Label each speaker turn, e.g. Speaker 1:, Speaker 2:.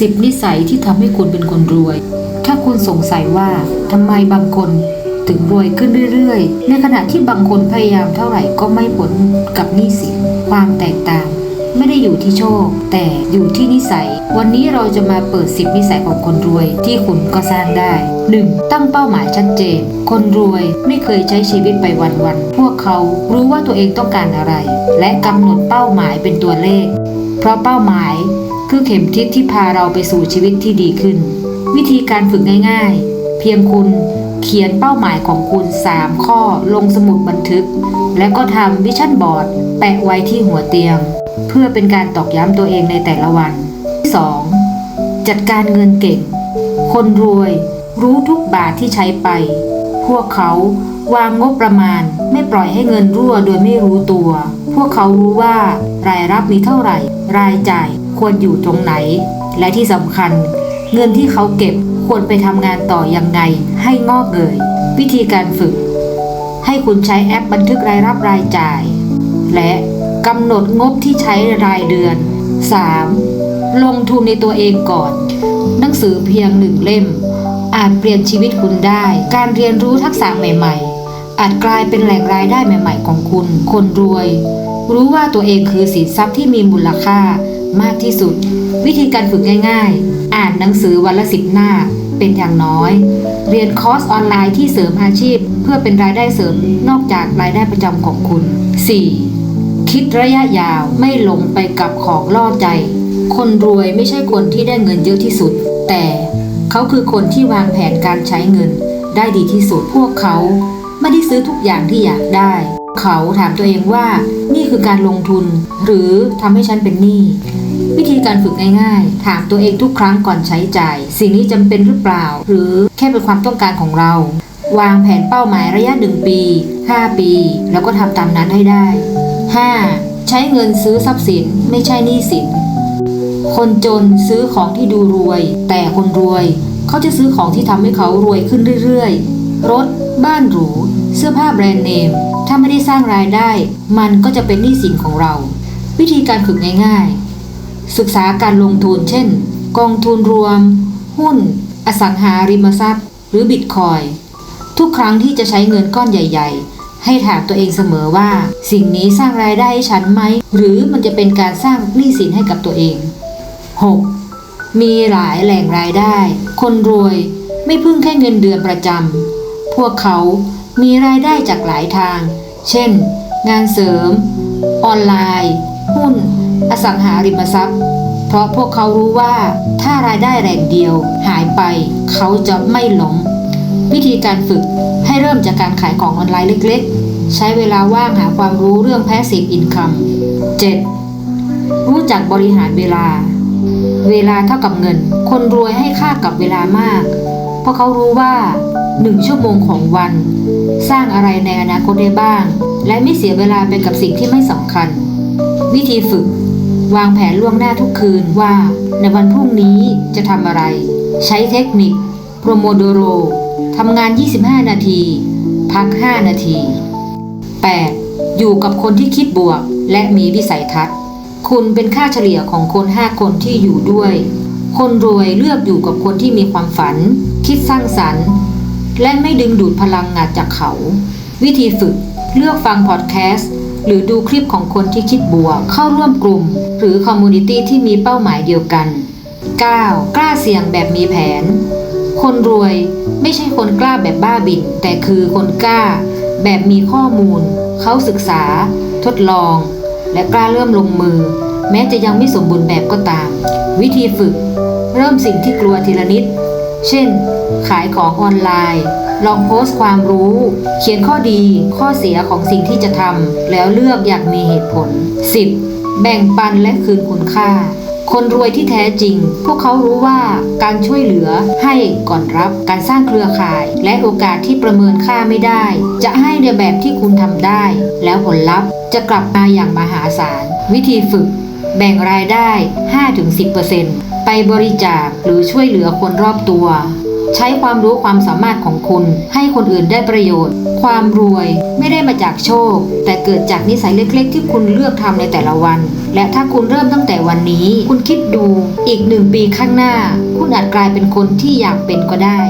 Speaker 1: 10 นิสัยที่ทำให้คุณเป็นคนรวย ถ้าคุณสงสัยว่าทำไมบางคนถึงรวยขึ้นเรื่อยๆ ในขณะที่บางคนพยายามเท่าไหร่ก็ไม่พ้นกับหนี้สิน ความแตกต่าง ไม่ได้อยู่ที่โชค แต่อยู่ที่นิสัย วันนี้เราจะมาเปิด 10 นิสัยของคนรวยที่คุณก็สร้างได้ 1. ตั้งเป้าหมายชัดเจน คนรวยไม่เคยใช้ชีวิตไปวันๆ พวกเขารู้ว่าตัวเองต้องการอะไร และกำหนดเป้าหมายเป็นตัวเลข เพราะเป้าหมาย คือเข็มทิศที่พาเราไปสู่ชีวิตที่ดีขึ้น วิธีการฝึกง่ายๆ เพียงคุณเขียนเป้าหมายของคุณ 3 ข้อลงสมุดบันทึก และก็ทำวิชั่นบอร์ดแปะไว้ที่หัวเตียง เพื่อเป็นการตอกย้ำตัวเองในแต่ละวัน 2. จัดการเงินเก่ง คนรวยรู้ทุกบาทที่ใช้ไป พวกเขาวางงบประมาณไม่ปล่อยให้เงินรั่วโดยไม่รู้ตัว พวกเขารู้ว่ารายรับมีเท่าไหร่ รายจ่ายควรอยู่ตรงไหน และที่สำคัญ เงินที่เขาเก็บควรไปทำงานต่อยังไงให้งอกเงยวิธีการฝึก ให้คุณใช้แอปบันทึกรายรับรายจ่าย และกำหนดงบที่ใช้รายเดือน 3. ลงทุนในตัวเองก่อน หนังสือเพียงหนึ่งเล่ม อาจเปลี่ยนชีวิตคุณได้ การเรียนรู้ทักษะใหม่ ๆ อาจกลายเป็นแหล่งรายได้ใหม่ ๆ ของคุณ คนรวย รู้ว่าตัวเองคือสินทรัพย์ที่มีมูลค่ามากที่สุด วิธีการฝึกง่ายๆ อ่านหนังสือวันละสิบหน้าเป็นอย่างน้อย เรียนคอร์สออนไลน์ที่เสริมอาชีพ เพื่อเป็นรายได้เสริมนอกจากรายได้ประจำของคุณ 4. คิดระยะยาวไม่หลงไปกับของล่อใจ คนรวยไม่ใช่คนที่ได้เงินเยอะที่สุด แต่เขาคือคนที่วางแผนการใช้เงิน ได้ดีที่สุดพวกเขา ไม่ได้ซื้อทุกอย่างที่อยากได้ เขาถามตัวเองว่านี่คือการลงทุน หรือทำให้ฉันเป็นหนี้วิธีการฝึกง่ายๆ ถามตัวเองทุกครั้งก่อนใช้จ่าย สิ่งนี้จำเป็นหรือเปล่า หรือแค่เป็นความต้องการของเรา วางแผนเป้าหมายระยะ 1 ปี 5 ปี แล้วก็ทำตามนั้นให้ได้ 5. ใช้เงินซื้อทรัพย์สินไม่ใช่หนี้สิน คนจนซื้อของที่ดูรวย แต่คนรวย เขาจะซื้อของที่ทำให้เขารวยขึ้นเรื่อยๆ รถ บ้านหรู เสื้อผ้าแบรนด์เนม ถ้าไม่ได้สร้างรายได้ มันก็จะเป็นหนี้สินของเรา วิธีการฝึกง่ายๆ ศึกษาการลงทุน เช่น กองทุนรวม หุ้น อสังหาริมทรัพย์ หรือบิตคอยทุกครั้งที่จะใช้เงินก้อนใหญ่ ๆ ให้ถามตัวเองเสมอว่า สิ่งนี้สร้างรายได้ให้ฉันไหม หรือมันจะเป็นการสร้างหนี้สินให้กับตัวเอง 6. มีหลายแหล่งรายได้ คนรวยไม่พึ่งแค่เงินเดือนประจำ พวกเขามีรายได้จากหลายทาง เช่น งานเสริม ออนไลน์ หุ้น อสังหาริมทรัพย์ เพราะพวกเขารู้ว่าถ้ารายได้แหล่งเดียวหายไปเขาจะไม่หลง วิธีการฝึกให้เริ่มจากการขายของออนไลน์เล็กๆ ใช้เวลาว่างหาความรู้เรื่อง Passive Income 7. รู้จักบริหารเวลา เวลาเท่ากับเงิน คนรวยให้ค่ากับเวลามาก ราะเขารู้ว่า1ชั่วโมงของวัน สร้างอะไรในอนาคตได้บ้าง และไม่เสียเวลาไปกับสิ่งที่ไม่สำคัญ วิธีฝึก วางแผนล่วงหน้าทุกคืนว่า ในวันพรุ่งนี้จะทำอะไร ใช้เทคนิคโปรโมโดโรทำงาน 25 นาที พัก 5 นาที 8. อยู่กับคนที่คิดบวกและมีวิสัยทัศน์ คุณเป็นค่าเฉลี่ยของคน 5 คนที่อยู่ด้วย คนรวยเลือกอยู่กับคนที่มีความฝัน คิดสร้างสรรค์ และไม่ดึงดูดพลังงานจากเขา วิธีฝึกเลือกฟังพอดแคสต์หรือดูคลิปของคนที่คิดบวก เข้าร่วมกลุ่ม หรือคอมมูนิตี้ที่มีเป้าหมายเดียวกัน 9. กล้าเสี่ยงแบบมีแผน คนรวยไม่ใช่คนกล้าแบบบ้าบิน แต่คือคนกล้า แบบมีข้อมูล เขาศึกษา ทดลอง และกล้าเริ่มลงมือ แม้จะยังไม่สมบูรณ์แบบก็ตาม วิธีฝึก เริ่มสิ่งที่กลัวทีละนิด เช่น ขายของออนไลน์ ลองโพสต์ความรู้ เขียนข้อดี ข้อเสียของสิ่งที่จะทำแล้วเลือกอย่างมีเหตุผล 10. แบ่งปันและคืนคุณค่า คนรวยที่แท้จริง พวกเขารู้ว่าการช่วยเหลือให้ก่อนรับการสร้างเครือข่าย และโอกาสที่ประเมินค่าไม่ได้ จะให้ในแบบที่คุณทำได้ แล้วผลลัพธ์จะกลับมาอย่างมหาศาล วิธีฝึกแบ่งรายได้ 5-10% ไปบริจาคหรือช่วยเหลือคนรอบตัว ใช้ความรู้ความสามารถของคุณ ให้คนอื่นได้ประโยชน์ ความรวยไม่ได้มาจากโชค แต่เกิดจากนิสัยเล็กๆ ที่คุณเลือกทำในแต่ละวัน และถ้าคุณเริ่มตั้งแต่วันนี้ คุณคิดดูอีกหนึ่งปีข้างหน้า คุณอาจกลายเป็นคนที่อยากเป็นก็ได้